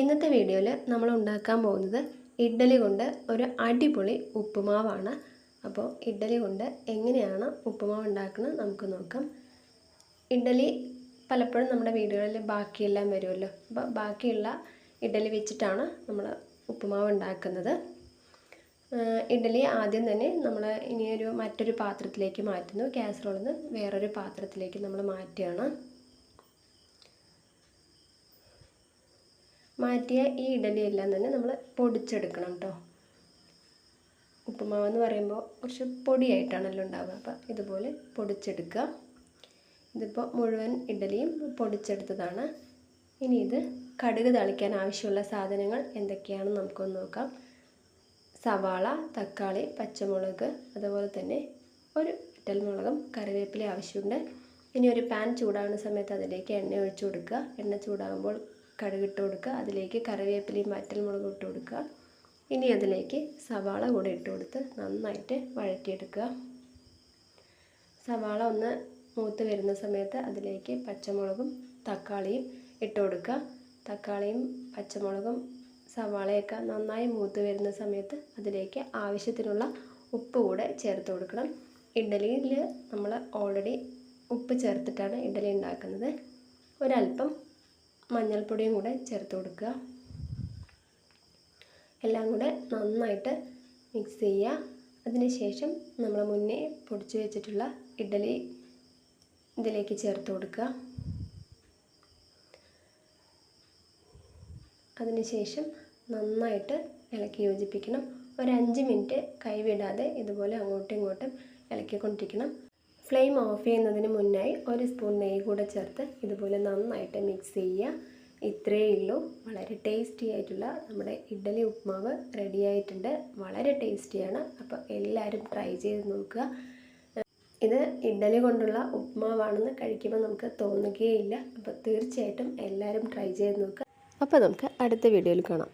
ഇന്നത്തെ വീഡിയോയിൽ നമ്മൾ ഉണ്ടാക്കാൻ പോകുന്നത് ഇഡ്ഡലി കൊണ്ട് ഒരു അടിപൊളി ഉപ്പുമാവാണ്. അപ്പോൾ ഇഡ്ഡലി കൊണ്ട് എങ്ങനെയാണ് ഉപ്പുമാവ് ഉണ്ടാക്കുന്നത് നമുക്ക് നോക്കാം. ഇഡ്ഡലി പലപ്പോഴും നമ്മുടെ വീടുകളിൽ ബാക്കിയെല്ലാം വരുമല്ലോ. അപ്പോൾ ബാക്കിയുള്ള ഇഡ്ഡലി വെച്ചിട്ടാണ് നമ്മൾ ഉപ്പുമാവ് ഉണ്ടാക്കുന്നത്. ഇഡ്ഡലി ആദ്യം തന്നെ നമ്മൾ ഇനിയൊരു മറ്റൊരു പാത്രത്തിലേക്ക് മാറ്റുന്നു. കാസറോളിൽ നിന്ന് വേറൊരു പാത്രത്തിലേക്ക് നമ്മൾ മാറ്റുകയാണ്. മാറ്റിയ ഈ ഇഡലി എല്ലാം തന്നെ നമ്മൾ പൊടിച്ചെടുക്കണം കേട്ടോ ഉപ്പുമാവ് എന്ന് പറയുമ്പോൾ കുറച്ച് പൊടിയായിട്ടാണല്ലോ ഉണ്ടാവുക. അപ്പോൾ ഇതുപോലെ പൊടിച്ചെടുക്കുക. ഇതിപ്പോൾ മുഴുവൻ ഇഡലിയും പൊടിച്ചെടുത്തതാണ്. ഇനി ഇത് കടുക് തളിക്കാൻ ആവശ്യമുള്ള സാധനങ്ങൾ എന്തൊക്കെയാണെന്ന് നമുക്കൊന്ന് നോക്കാം. സവാള തക്കാളി പച്ചമുളക് അതുപോലെ തന്നെ ഒരു മുളകും കറിവേപ്പില ആവശ്യമുണ്ട്. ഇനി ഒരു പാൻ ചൂടാകുന്ന സമയത്ത് അതിലേക്ക് എണ്ണ ഒഴിച്ചു കൊടുക്കുക. എണ്ണ ചൂടാകുമ്പോൾ കടുകിട്ട് കൊടുക്കുക. അതിലേക്ക് കറിവേപ്പിലയും വറ്റൽമുളകും ഇട്ട് കൊടുക്കുക. ഇനി അതിലേക്ക് സവാള കൂടെ ഇട്ട് കൊടുത്ത് നന്നായിട്ട് വഴറ്റിയെടുക്കുക. സവാള ഒന്ന് മൂത്ത് വരുന്ന സമയത്ത് അതിലേക്ക് പച്ചമുളകും തക്കാളിയും ഇട്ട് കൊടുക്കുക. തക്കാളിയും പച്ചമുളകും സവാളയൊക്കെ നന്നായി മൂത്ത് വരുന്ന സമയത്ത് അതിലേക്ക് ആവശ്യത്തിനുള്ള ഉപ്പ് കൂടെ ചേർത്ത് കൊടുക്കണം. ഇഡലിയിൽ നമ്മൾ ഓൾറെഡി ഉപ്പ് ചേർത്തിട്ടാണ് ഇഡലി ഉണ്ടാക്കുന്നത്. ഒരല്പം മഞ്ഞൾപ്പൊടിയും കൂടെ ചേർത്ത് കൊടുക്കുക. എല്ലാം കൂടെ നന്നായിട്ട് മിക്സ് ചെയ്യുക. അതിനുശേഷം നമ്മൾ മുന്നേ പൊടിച്ചു വെച്ചിട്ടുള്ള ഇഡ്ഡലി ഇതിലേക്ക് ചേർത്ത് കൊടുക്കുക. അതിനുശേഷം നന്നായിട്ട് ഇളക്കി യോജിപ്പിക്കണം. ഒരു അഞ്ച് മിനിറ്റ് കൈവിടാതെ ഇതുപോലെ അങ്ങോട്ടും ഇങ്ങോട്ടും ഇളക്കിക്കൊണ്ടിരിക്കണം. ഫ്ലെയിം ഓഫ് ചെയ്യുന്നതിന് മുന്നായി ഒരു സ്പൂൺ നെയ്യ് കൂടെ ചേർത്ത് ഇതുപോലെ നന്നായിട്ട് മിക്സ് ചെയ്യുക. ഇത്രയേ ഉള്ളൂ. വളരെ ടേസ്റ്റി ആയിട്ടുള്ള നമ്മുടെ ഇഡ്ഡലി ഉപ്മാവ് റെഡി ആയിട്ടുണ്ട്. വളരെ ടേസ്റ്റിയാണ് അപ്പോൾ എല്ലാവരും ട്രൈ ചെയ്ത് നോക്കുക. ഇത് ഇഡ്ഡലി കൊണ്ടുള്ള ഉപ്മാവാണെന്ന് കഴിക്കുമ്പോൾ നമുക്ക് തോന്നുകയേ ഇല്ല അപ്പോൾ തീർച്ചയായിട്ടും എല്ലാവരും ട്രൈ ചെയ്ത് നോക്കുക. അപ്പോൾ നമുക്ക് അടുത്ത വീഡിയോയിൽ കാണാം.